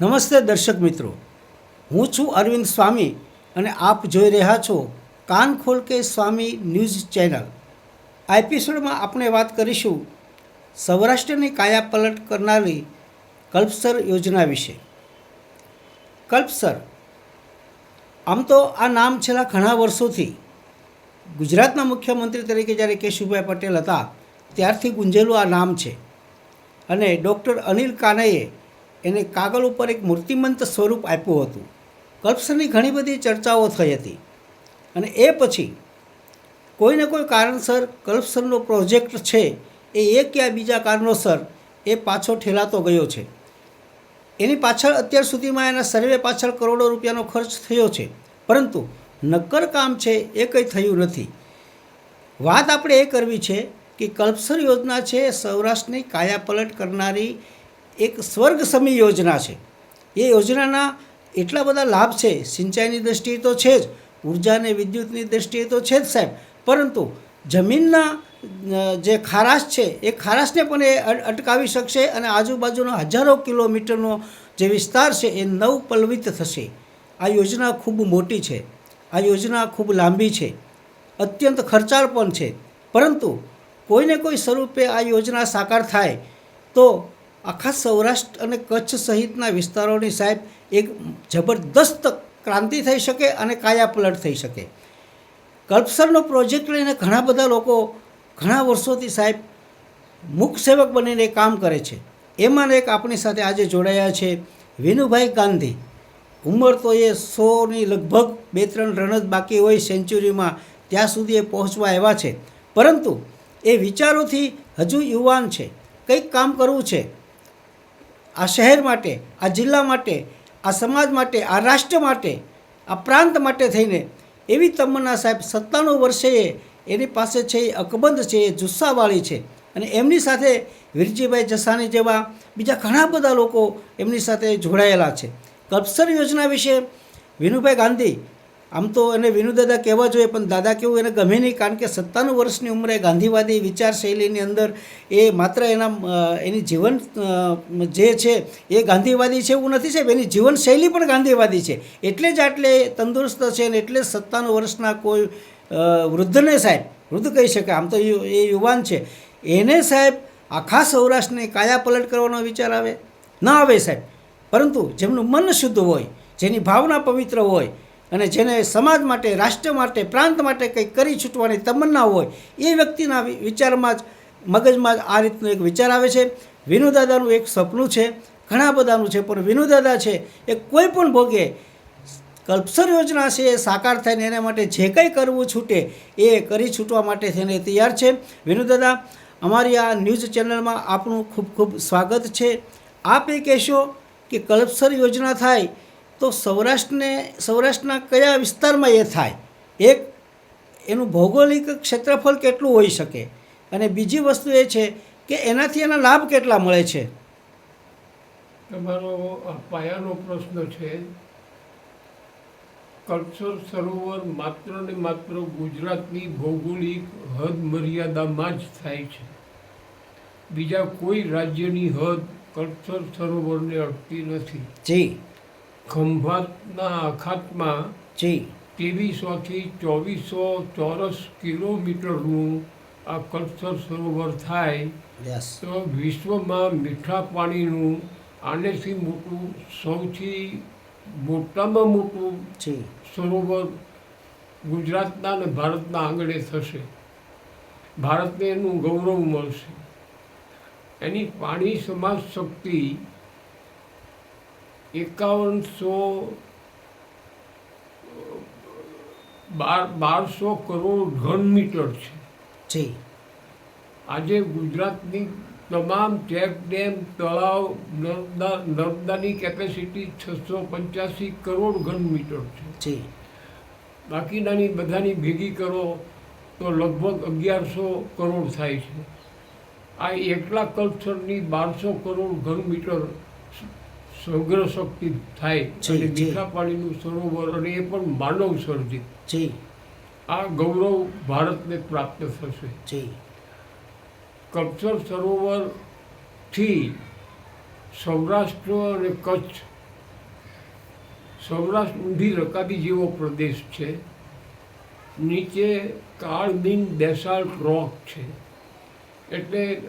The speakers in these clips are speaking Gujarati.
નમસ્તે દર્શક મિત્રો. હું છું અરવિંદ સ્વામી અને આપ જોઈ રહ્યા છો કાન ખોલ કે સ્વામી ન્યૂઝ ચેનલ. આ એપિસોડમાં આપણે વાત કરીશું સૌરાષ્ટ્રની કાયાપલટ કરનારી કલ્પસર યોજના વિશે. કલ્પસર. આમ તો આ નામ છેલ્લા ઘણા વર્ષોથી ગુજરાતના મુખ્યમંત્રી તરીકે જ્યારે કેશુભાઈ પટેલ હતા, ત્યારથી ગુંજેલું આ નામ છે. અને ડૉક્ટર અનિલ કાનાએ એને કાગળ ઉપર એક મૂર્તિમંત સ્વરૂપ આપ્યું હતું. કલ્પસરની ઘણી બધી ચર્ચાઓ થઈ હતી. અને એ પછી કોઈને કોઈ કારણસર કલ્પસરનો પ્રોજેક્ટ છે એ એક યા બીજા કારણોસર એ પાછો ઠેલાતો ગયો છે. એની પાછળ અત્યાર સુધીમાં એના સર્વે પાછળ કરોડો રૂપિયાનો ખર્ચ થયો છે. પરંતુ નક્કર કામ છે એ કંઈ થયું નથી. વાત આપણે એ કરવી છે કે કલ્પસર યોજના છે સૌરાષ્ટ્રની કાયાપલટ કરનારી એક સ્વર્ગ સમી યોજના છે. એ યોજનાના એટલા બધા લાભ છે. સિંચાઈની દૃષ્ટિએ તો છે જ, ઊર્જા અને વિદ્યુતની દૃષ્ટિએ તો છે જ સાહેબ. પરંતુ જમીનના જે ખારાશ છે, એ ખારાશને પણ એ અટકાવી શકશે અને આજુબાજુનો હજારો કિલોમીટરનો જે વિસ્તાર છે, એ નવ પલ્વિત થશે. આ યોજના ખૂબ મોટી છે. આ યોજના ખૂબ લાંબી છે. અત્યંત ખર્ચાળ પણ છે. પરંતુ કોઈને કોઈ સ્વરૂપે આ યોજના સાકાર થાય તો આખા સૌરાષ્ટ્ર અને કચ્છ સહિતના વિસ્તારોની સાહેબ એક જબરદસ્ત ક્રાંતિ થઈ શકે અને કાયાપલટ થઈ શકે. કલ્પસરનો પ્રોજેક્ટ લઈને ઘણા બધા લોકો ઘણા વર્ષોથી સાહેબ મુખ સેવક બનીને કામ કરે છે. એમાંને એક આપણી સાથે આજે જોડાયા છે વિનુભાઈ ગાંધી. ઉંમર તો એ સોની લગભગ બે ત્રણ રન જ બાકી હોય સેન્ચુરીમાં ત્યાં સુધી એ પહોંચવા આવ્યા છે. પરંતુ એ વિચારોથી હજુ યુવાન છે. કંઈક કામ કરવું છે. આ શહેર માટે, આ જિલ્લા માટે, આ સમાજ માટે, આ રાષ્ટ્ર માટે, આ પ્રાંત માટે થઈને એવી તમન્ના સાહેબ સત્તાણું વર્ષે એની પાસે છે, એ અકબંધ છે, એ જુસ્સાવાળી છે. અને એમની સાથે વિરજીભાઈ જસાની જેવા બીજા ઘણા બધા લોકો એમની સાથે જોડાયેલા છે. કલ્પસર યોજના વિશે વિનુભાઈ ગાંધી આમ તો એને વિનુદાદા કહેવા જોઈએ, પણ દાદા કેવું, એને ગમે નહીં, કારણ કે સત્તાણું વર્ષની ઉંમરે ગાંધીવાદી વિચારશૈલીની અંદર એ માત્ર એના એની જીવન જે છે એ ગાંધીવાદી છે એવું નથી, સાહેબ. એની જીવનશૈલી પણ ગાંધીવાદી છે. એટલે જ આટલે તંદુરસ્ત છે અને એટલે જ સત્તાણું વર્ષના કોઈ વૃદ્ધને, સાહેબ, વૃદ્ધ કહી શકાય. આમ તો એ યુવાન છે. એને, સાહેબ, આખા સૌરાષ્ટ્રને કાયા પલટ કરવાનો વિચાર આવે? ના આવે, સાહેબ. પરંતુ જેમનું મન શુદ્ધ હોય, જેની ભાવના પવિત્ર હોય અને જેને સમાજ માટે, રાષ્ટ્ર માટે, પ્રાંત માટે કંઈક કરી છૂટવાની તમન્ના હોય, એ વ્યક્તિના વિચારમાં જ, મગજમાં જ આ રીતનો એક વિચાર આવે છે. વિનુદાદાનું એક સપનું છે, ઘણા બધાનું છે, પણ વિનુદાદા છે, એ કોઈ પણ ભોગે કલ્પસર યોજના છે, એ સાકાર થાય ને એના માટે જે કંઈ કરવું છૂટે, એ કરી છૂટવા માટે થઈને તૈયાર છે. વિનુદાદા, અમારી આ ન્યૂઝ ચેનલમાં આપનું ખૂબ ખૂબ સ્વાગત છે. આપ એ કહેશો કે કલ્પસર યોજના થાય તો સૌરાષ્ટ્રને સૌરાષ્ટ્રના કયા વિસ્તારમાં એ થાય? એક એનું ભૌગોલિક ક્ષેત્રફળ કેટલું હોઈ શકે? અને બીજી વસ્તુ એ છે કે એનાથી એના લાભ કેટલા મળે છે? તમારો પાયાનો પ્રશ્ન છે કલ્ચર સરોવર માત્ર ને માત્ર ગુજરાતની ભૌગોલિક હદ મર્યાદામાં જ થાય છે. બીજા કોઈ રાજ્યની હદ કલ્ચર સરોવરને અટતી નથી. જી. ખંભાતના અખાતમાં જી ત્રેવીસોથી ચોવીસો ચોરસ કિલોમીટરનું આ કલ્ચર સરોવર થાય તો વિશ્વમાં મીઠા પાણીનું આનેથી મોટું સૌથી મોટામાં મોટું સરોવર ગુજરાતના અને ભારતના આંગણે થશે. ભારતને એનું ગૌરવ મળશે. એની પાણી સમાજ શક્તિ એકાવનસો બાર બારસો કરોડ ઘન મીટર છે. જી. આજે ગુજરાતની તમામ ચેક ડેમ તળાવ નર્મદા નર્મદાની કેપેસિટી છસો પંચ્યાસી કરોડ ઘન મીટર છે. જી. બાકીનાની બધાની ભેગી કરો તો લગભગ અગિયારસો કરોડ થાય છે. આ એકલા કલ્ચરની બારસો કરોડ ઘન મીટર સંગ્રહ શક્તિ થાય અને પાણીનું સરોવર અને એ પણ માનવ સર્જિત. આ ગૌરવ ભારતને પ્રાપ્ત થશે. કચ્છર કલ્ચર સરોવરથી સૌરાષ્ટ્ર અને કચ્છ સૌરાષ્ટ્ર ઊંધી રકાબી જેવો પ્રદેશ છે. નીચે કાળબીન બેસાલ્ટ રોક છે. એટલે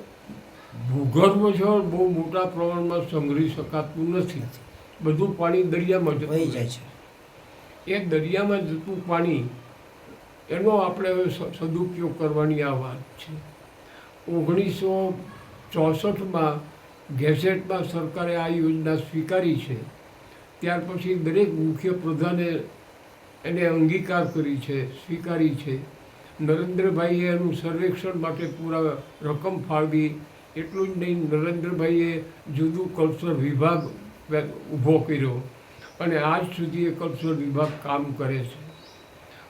ભૂગર્ભ જળ બહુ મોટા પ્રમાણમાં સંગ્રહી શકાતું નથી. બધું પાણી દરિયામાં જતું જાય છે. એ દરિયામાં જતું પાણી એનો આપણે હવે સદુપયોગ કરવાની આ વાત છે. ઓગણીસો ચોસઠમાં ગેઝેટમાં સરકારે આ યોજના સ્વીકારી છે. ત્યાર પછી દરેક મુખ્ય પ્રધાને એને અંગીકાર કરી છે સ્વીકારી છે. નરેન્દ્રભાઈએ એનું સર્વેક્ષણ માટે પૂરા રકમ ફાળવી એટલું જ નહીં નરેન્દ્રભાઈએ જુદું કલ્ચર વિભાગ ઊભો કર્યો અને આજ સુધી એ કલ્ચર વિભાગ કામ કરે છે.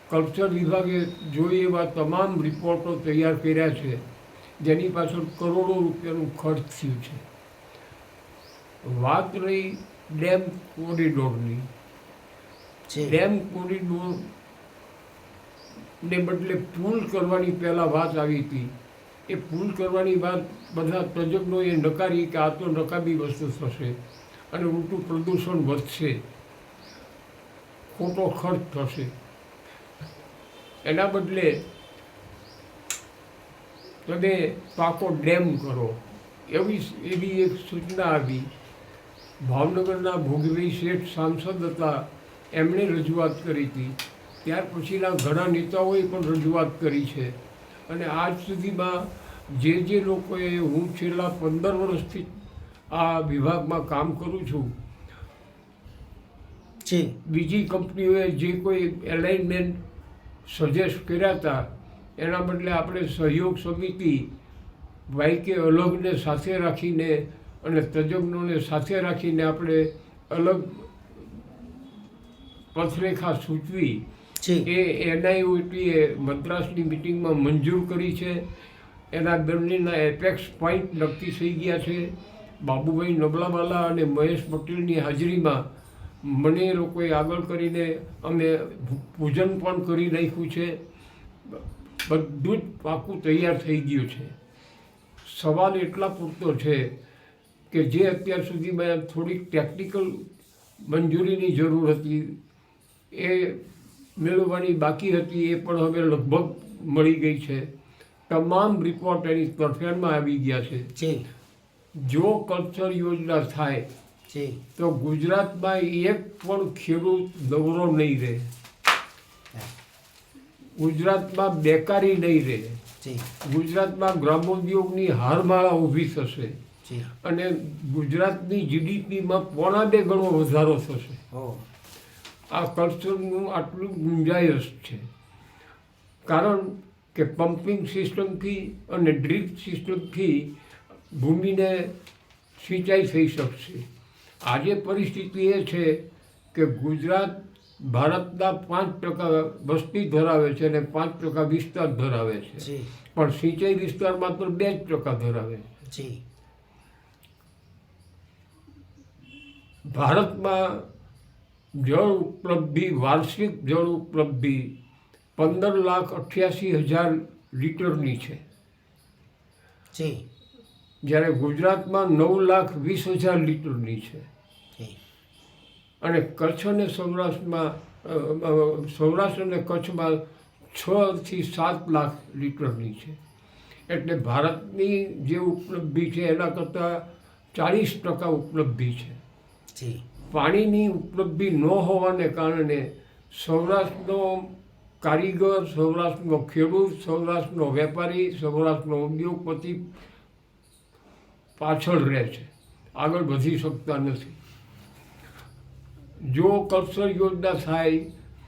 કલ્ચર વિભાગે જોઈએ એવા તમામ રિપોર્ટો તૈયાર કર્યા છે જેની પાછળ કરોડો રૂપિયાનું ખર્ચ થયું છે. વાત રહી ડેમ કોરિડોરની. જી. ડેમ કોરિડોર ને બદલે પુલ કરવાની પહેલાં વાત આવી હતી. એ ભૂલ કરવાની વાત બધા તજજ્ઞોએ નકારી કે આ તો નકામી વસ્તુ થશે અને ઉલટું પ્રદૂષણ વધશે. ખોટો ખર્ચ થશે. એના બદલે તમે પાકો ડેમ કરો. એવી એવી એક સૂચના આવી. ભાવનગરના ભોગવી શેઠ સાંસદ હતા. એમણે રજૂઆત કરી હતી. ત્યાર પછીના ઘણા નેતાઓએ પણ રજૂઆત કરી છે. અને આજ સુધીમાં જે જે લોકોએ હું છેલ્લા પંદર વર્ષથી આ વિભાગમાં કામ કરું છું બીજી કંપનીઓએ જે કોઈ એલાઇનમેન્ટ સજેસ્ટ કર્યા હતા એના બદલે આપણે સહયોગ સમિતિ વાયકે અલગને સાથે રાખીને અને તજજ્ઞોને સાથે રાખીને આપણે અલગ પથરેખા સૂચવી એ એનઆઈઓટીએ મદ્રાસની મિટિંગમાં મંજૂર કરી છે. એના બંનેના એપેક્સ પોઈન્ટ નક્કી થઈ ગયા છે. બાબુભાઈ નબલાવાલા અને મહેશ પટેલની હાજરીમાં મને લોકોએ આગળ કરીને અમે પૂજન પણ કરી નાખ્યું છે. બધું જ પાકું તૈયાર થઈ ગયું છે. સવાલ એટલા પૂરતો છે કે જે અત્યાર સુધીમાં થોડીક ટેકનિકલ મંજૂરીની જરૂર હતી, એ મેળવવાની બાકી હતી, એ પણ હવે લગભગ મળી ગઈ છે. તમામ રિપોર્ટ એની તરફેણમાં આવી ગયા છે. જી. જો કલ્ચર યોજના થાય જી. તો ગુજરાતમાં એક પણ ખેડૂત નવરો નહીં રહે. ગુજરાતમાં બેકારી નહીં રહે. ગુજરાતમાં ગ્રામોદ્યોગની હારમાળા ઊભી થશે. અને ગુજરાતની જીડીપીમાં પોણા બે ગણો વધારો થશે. આ કલ્ચરનું આટલું ગુંજાયશ છે. કારણ કે પમ્પિંગ સિસ્ટમથી અને ડ્રીપ સિસ્ટમથી ભૂમિને સિંચાઈ થઈ શકશે. આજે પરિસ્થિતિ એ છે કે ગુજરાત ભારતના પાંચ ટકા વસ્તી ધરાવે છે અને પાંચ ટકા વિસ્તાર ધરાવે છે. પણ સિંચાઈ વિસ્તાર માત્ર બે જ ટકા ધરાવે છે. ભારતમાં જળ ઉપલબ્ધિ વાર્ષિક જળ ઉપલબ્ધિ પંદર લાખ અઠ્યાસી હજાર લીટરની છે. જી. જ્યારે ગુજરાતમાં નવ લાખ વીસ હજાર લીટરની છે. અને કચ્છ અને સૌરાષ્ટ્રમાં સૌરાષ્ટ્ર અને કચ્છમાં છ થી સાત લાખ લીટરની છે. એટલે ભારતની જે ઉપલબ્ધિ છે એના કરતાં ચાલીસ ટકા ઉપલબ્ધિ છે. પાણીની ઉપલબ્ધિ ન હોવાને કારણે સૌરાષ્ટ્રનો કારીગર, સૌરાષ્ટ્રનો ખેડૂત, સૌરાષ્ટ્રનો વેપારી, સૌરાષ્ટ્રનો ઉદ્યોગપતિ પાછળ રહે છે. આગળ વધી શકતા નથી. જો કલ્સર યોજના થાય,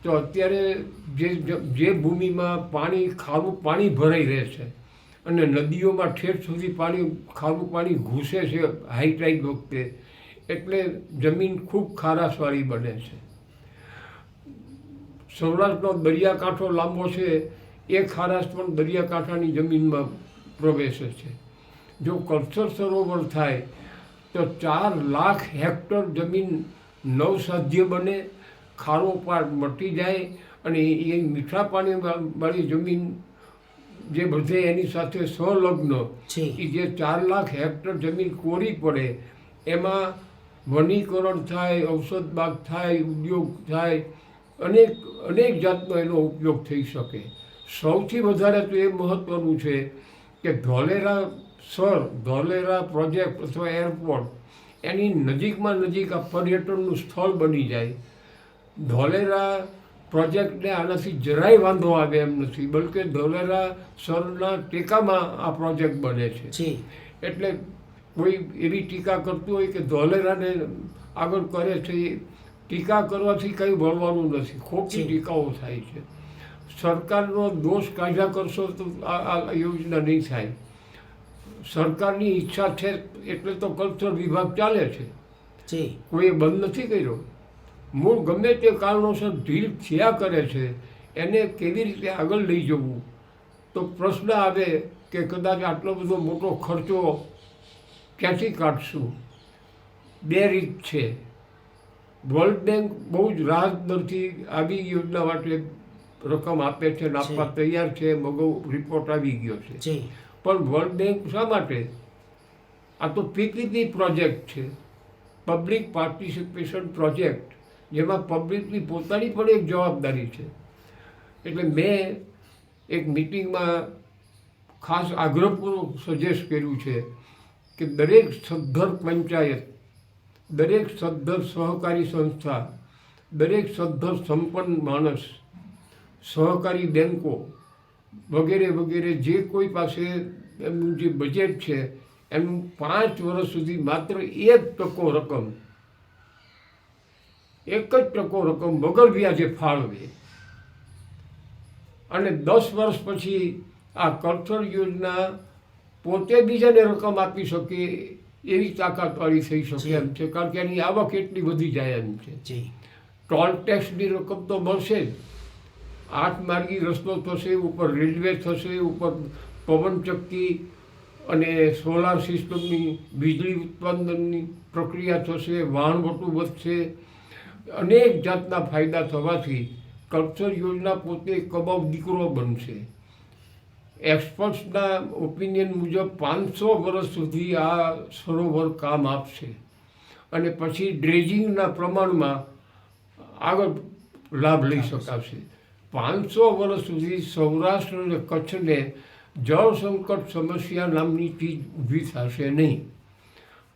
તો અત્યારે જે જે ભૂમિમાં પાણી, ખારું પાણી ભરાઈ રહે છે અને નદીઓમાં ઠેઠ સુધી પાણી, ખારું પાણી ઘૂસે છે હાઈટાઈડ વખતે, એટલે જમીન ખૂબ ખારાશવાળી બને છે. સૌરાષ્ટ્રનો દરિયાકાંઠો લાંબો છે એ ખારાશ પણ દરિયાકાંઠાની જમીનમાં પ્રવેશે છે. જો કલ્ચર સરોવર થાય તો ચાર લાખ હેક્ટર જમીન નવસાધ્ય બને ખારો પાક મટી જાય અને એ મીઠા પાણી વાળી જમીન જે બધે એની સાથે સંલગ્ન એ જે ચાર લાખ હેક્ટર જમીન કોરી પડે એમાં વનીકરણ થાય ઔષધ બાગ થાય ઉદ્યોગ થાય અનેક અનેક જાતનો એનો ઉપયોગ થઈ શકે. સૌથી વધારે તો એ મહત્ત્વનું છે કે ધોલેરા સર ધોલેરા પ્રોજેક્ટ અથવા એરપોર્ટ એની નજીકમાં નજીક આ પર્યટનનું સ્થળ બની જાય. ધોલેરા પ્રોજેક્ટને આનાથી જરાય વાંધો આવે એમ નથી બલકે ધોલેરા સરના ટેકામાં આ પ્રોજેક્ટ બને છે. એટલે કોઈ એવી ટીકા કરતું હોય કે ધોલેરાને આગળ કરે છે ટીકા કરવાથી કંઈ ભણવાનું નથી. ખોટી ટીકાઓ થાય છે. સરકારનો દોષ કાઢ્યા કરશો તો આ યોજના નહીં થાય. સરકારની ઈચ્છા છે એટલે તો કલ્ચર વિભાગ ચાલે છે. કોઈએ બંધ નથી કર્યો. મૂળ ગમે તે કારણોસર ઢીલ થયા કરે છે એને કેવી રીતે આગળ લઈ જવું? તો પ્રશ્ન આવે કે કદાચ આટલો બધો મોટો ખર્ચો ક્યાંથી કાઢશું? બે રીત છે. વર્લ્ડ બેંક બહુ જ રાહત દરથી આવી યોજના માટે રકમ આપે છે અને આપવા તૈયાર છે મગો રિપોર્ટ આવી ગયો છે. પણ વર્લ્ડ બેંક શા માટે? આ તો પીપીપી પ્રોજેક્ટ છે. પબ્લિક પાર્ટિસિપેશન પ્રોજેક્ટ જેમાં પબ્લિકની પોતાની પણ એક જવાબદારી છે. એટલે મેં એક મિટિંગમાં ખાસ આગ્રહપૂર્વક સજેસ્ટ કર્યું છે કે દરેક સદ્ધર પંચાયત દરેક સદ્ધર સહકારી સંસ્થા, દરેક સદ્ધર સંપન્ન માણસ, સહકારી બેન્કો વગેરે વગેરે જે કોઈ પાસે એમનું જે બજેટ છે એનું પાંચ વર્ષ સુધી માત્ર એક ટકો રકમ, એક જ ટકો રકમ વગર વ્યાજે ફાળવે. અને દસ વર્ષ પછી આ કલ્ચર યોજના પોતે બીજાને રકમ આપી શકે એવી તાકાતવાળી થઈ શકે એમ છે. કારણ કે એની આવક એટલી વધી જાય એમ છે. ટોલ ટેક્સની રકમ તો મળશે જ. આઠ માર્ગી રસ્તો થશે ઉપર રેલવે થશે ઉપર પવનચક્કી અને સોલાર સિસ્ટમની વીજળી ઉત્પાદનની પ્રક્રિયા થશે વહાણવટું વધશે. અનેક જાતના ફાયદા થવાથી કલ્ચર યોજના પોતે કબાવ દીકરો બનશે. એક્સપર્ટ્સના ઓપિનિયન મુજબ પાંચસો વર્ષ સુધી આ સરોવર કામ આપશે. અને પછી ડ્રેજિંગના પ્રમાણમાં આગળ લાભ લઈ શકાશે. પાંચસો વર્ષ સુધી સૌરાષ્ટ્ર અને કચ્છને જળ સંકટ સમસ્યા નામની ચીજ ઊભી થશે નહીં.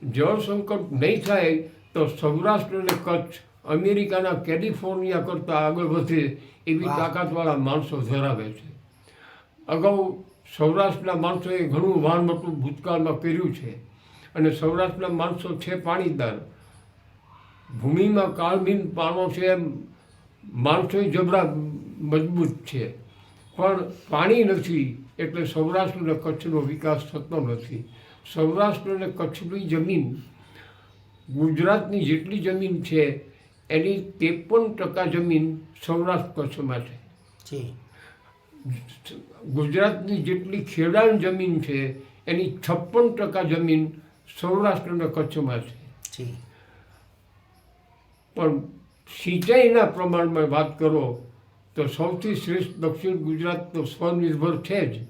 જળ સંકટ નહીં થાય તો સૌરાષ્ટ્ર અને કચ્છ અમેરિકાના કેલિફોર્નિયા કરતાં આગળ વધે એવી તાકાતવાળા માણસો ધરાવે છે. અગાઉ સૌરાષ્ટ્રના માણસોએ ઘણું વાનવટું ભૂતકાળમાં કર્યું છે. અને સૌરાષ્ટ્રના માણસો છે પાણીદાર. ભૂમિમાં કાળમીન પાણો છે એમ માણસો જબરા મજબૂત છે. પણ પાણી નથી એટલે સૌરાષ્ટ્ર અને કચ્છનો વિકાસ થતો નથી. સૌરાષ્ટ્ર અને કચ્છની જમીન, ગુજરાતની જેટલી જમીન છે, એની ત્રેપન ટકા જમીન સૌરાષ્ટ્ર કચ્છમાં છે. ગુજરાતની જેટલી ખેડાણ જમીન છે એની છપ્પન ટકા જમીન સૌરાષ્ટ્ર અને કચ્છમાં છે. પણ સિંચાઈના પ્રમાણમાં વાત કરો તો સૌથી શ્રેષ્ઠ દક્ષિણ ગુજરાત તો સ્વનિર્ભર છે જ.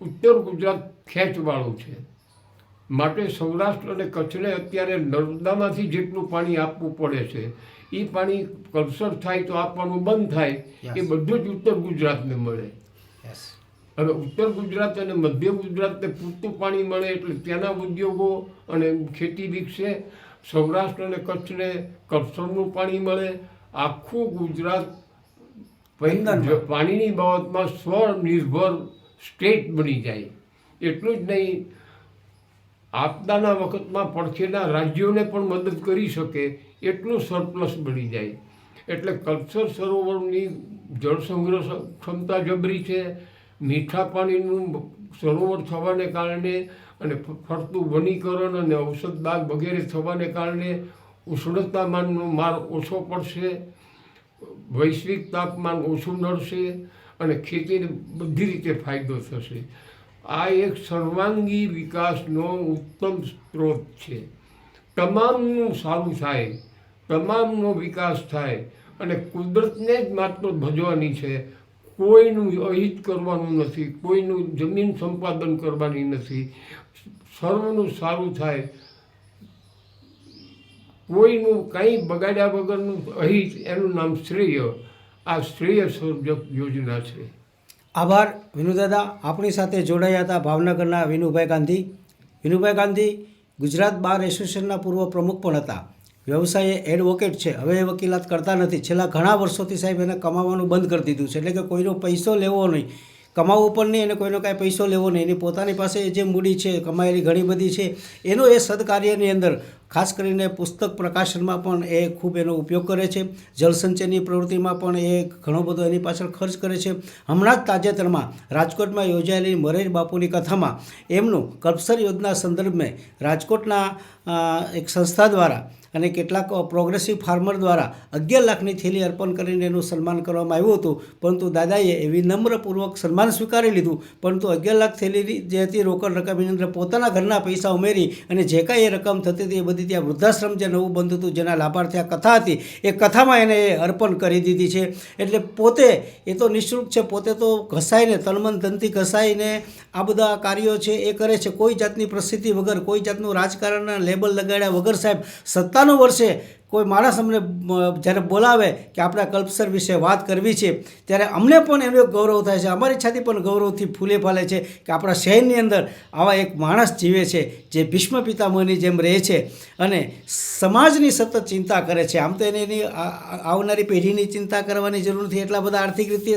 ઉત્તર ગુજરાત ખેંચવાળું છે. માટે સૌરાષ્ટ્ર અને કચ્છને અત્યારે નર્મદામાંથી જેટલું પાણી આપવું પડે છે એ પાણી કલ્સર થાય તો આપવાનું બંધ થાય એ બધું જ ઉત્તર ગુજરાતને મળે. હવે ઉત્તર ગુજરાત અને મધ્ય ગુજરાતને પૂરતું પાણી મળે એટલે ત્યાંના ઉદ્યોગો અને ખેતી વિકસે સૌરાષ્ટ્ર અને કચ્છને કલ્સરનું પાણી મળે આખું ગુજરાત. પાણીની બાબતમાં સ્વનિર્ભર સ્ટેટ બની જાય. એટલું જ નહીં આપદાના વખતમાં પડખેના રાજ્યોને પણ મદદ કરી શકે એટલું સરપ્લસ બની જાય. એટલે કલ્ચર સરોવરની જળ સંગ્રહ ક્ષમતા જબરી છે. મીઠા પાણીનું સરોવર થવાને કારણે અને ફરતું વનીકરણ અને ઔષધ બાગ વગેરે થવાને કારણે ઉષ્ણતામાનનો માર ઓછો પડશે. વૈશ્વિક તાપમાન ઓછું નડશે અને ખેતીને બધી રીતે ફાયદો થશે. આ એક સર્વાંગી વિકાસનો ઉત્તમ સ્ત્રોત છે. તમામનું સારું થાય. તમામનો વિકાસ થાય. અને કુદરતને જ માત્ર ભજવાની છે. કોઈનું અહિત કરવાનું નથી. કોઈનું જમીન સંપાદન કરવાની નથી. સર્વનું સારું થાય. કોઈનું કંઈ બગાડ્યા વગરનું અહિત, એનું નામ શ્રેય. આ શ્રેય સર્જક યોજના છે. આભાર, વિનુદાદા. આપણી સાથે જોડાયા હતા ભાવનગરના વિનુભાઈ ગાંધી. વિનુભાઈ ગાંધી ગુજરાત બાર એસોસિએશનના પૂર્વ પ્રમુખ પણ હતા. વ્યવસાય એડવોકેટ છે. હવે એ વકીલાત કરતા નથી. છેલ્લા ઘણા વર્ષોથી સાહેબ એને કમાવાનું બંધ કરી દીધું છે. એટલે કે કોઈનો પૈસો લેવો નહીં. કમાવવું પણ નહીં અને કોઈનો કાંઈ પૈસો લેવો નહીં. એની પોતાની પાસે જે મૂડી છે, કમાયેલી ઘણી બધી છે, એનો એ સદકાર્યની અંદર ખાસ કરીને પુસ્તક પ્રકાશનમાં પણ એ ખૂબ એનો ઉપયોગ કરે છે. જળસંચયની પ્રવૃત્તિમાં પણ એ ઘણો બધો એની પાછળ ખર્ચ કરે છે. હમણાં જ તાજેતરમાં રાજકોટમાં યોજાયેલી મરેજ બાપુની કથામાં એમનું કલ્પસર યોજના સંદર્ભમાં રાજકોટના એક સંસ્થા દ્વારા અને કેટલાક પ્રોગ્રેસિવ ફાર્મર દ્વારા અગિયાર લાખની થેલી અર્પણ કરીને એનું સન્માન કરવામાં આવ્યું હતું. પરંતુ દાદાએ એવી નમ્રપૂર્વક સન્માન સ્વીકારી લીધું. પરંતુ અગિયાર લાખ થેલી જે હતી રોકડ રકમની અંદર પોતાના ઘરના પૈસા ઉમેરી અને જે કાંઈ એ રકમ થતી હતી એ બધી ત્યાં વૃદ્ધાશ્રમ જે નવું બંધ હતું, જેના લાભાર્થી આ કથા હતી, એ કથામાં એને એ અર્પણ કરી દીધી છે. એટલે પોતે, એ તો નિઃશુલ્ક છે, પોતે તો ઘસાઈને તનમન ધનથી ઘસાઈને આ બધા કાર્યો છે એ કરે છે. કોઈ જાતની પ્રસિદ્ધિ વગર, કોઈ જાતનું રાજકારણના લેબલ લગાડ્યા વગર સાહેબ સત્તાનું વર્ષે કોઈ માણસ અમને જ્યારે બોલાવે કે આપણા કલ્પસર વિશે વાત કરવી છે, ત્યારે અમને પણ એનો એક ગૌરવ થાય છે. અમારી છાતી પણ ગૌરવથી ફૂલે ફાલે છે કે આપણા શહેરની અંદર આવા એક માણસ જીવે છે, જે ભીષ્મ પિતામહની જેમ રહે છે અને સમાજની સતત ચિંતા કરે છે. આમ તો એને એની આવનારી પેઢીની ચિંતા કરવાની જરૂર નથી. એટલા બધા આર્થિક રીતે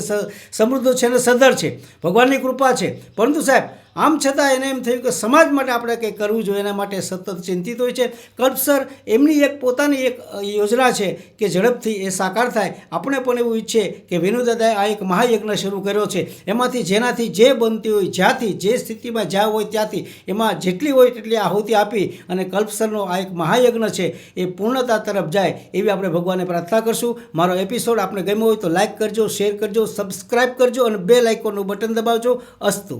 સમૃદ્ધ છે અને સદ્ધર છે. ભગવાનની કૃપા છે. પરંતુ સાહેબ આમ છતાં એને એમ થયું કે સમાજ માટે આપણે કંઈ કરવું જોઈએ, એના માટે સતત ચિંતિત હોય છે. કલ્પસર એમની એક પોતાની એક યોજના છે કે ઝડપથી એ સાકાર થાય. આપણે પણ એવું ઈચ્છે કે વિનુદાદાએ આ એક મહાયજ્ઞ શરૂ કર્યો છે. એમાંથી જેનાથી જે બનતી હોય, જ્યાંથી જે સ્થિતિમાં જ્યાં હોય ત્યાંથી એમાં જેટલી હોય તેટલી આહુતિ આપી અને કલ્પસરનો આ એક મહાયજ્ઞ છે એ પૂર્ણતા તરફ જાય એવી આપણે ભગવાનને પ્રાર્થના કરશું. મારો એપિસોડ આપણે ગમ્યો હોય તો લાઇક કરજો શેર કરજો સબસ્ક્રાઈબ કરજો અને બે લાઇકોનું બટન દબાવજો. અસ્તુ.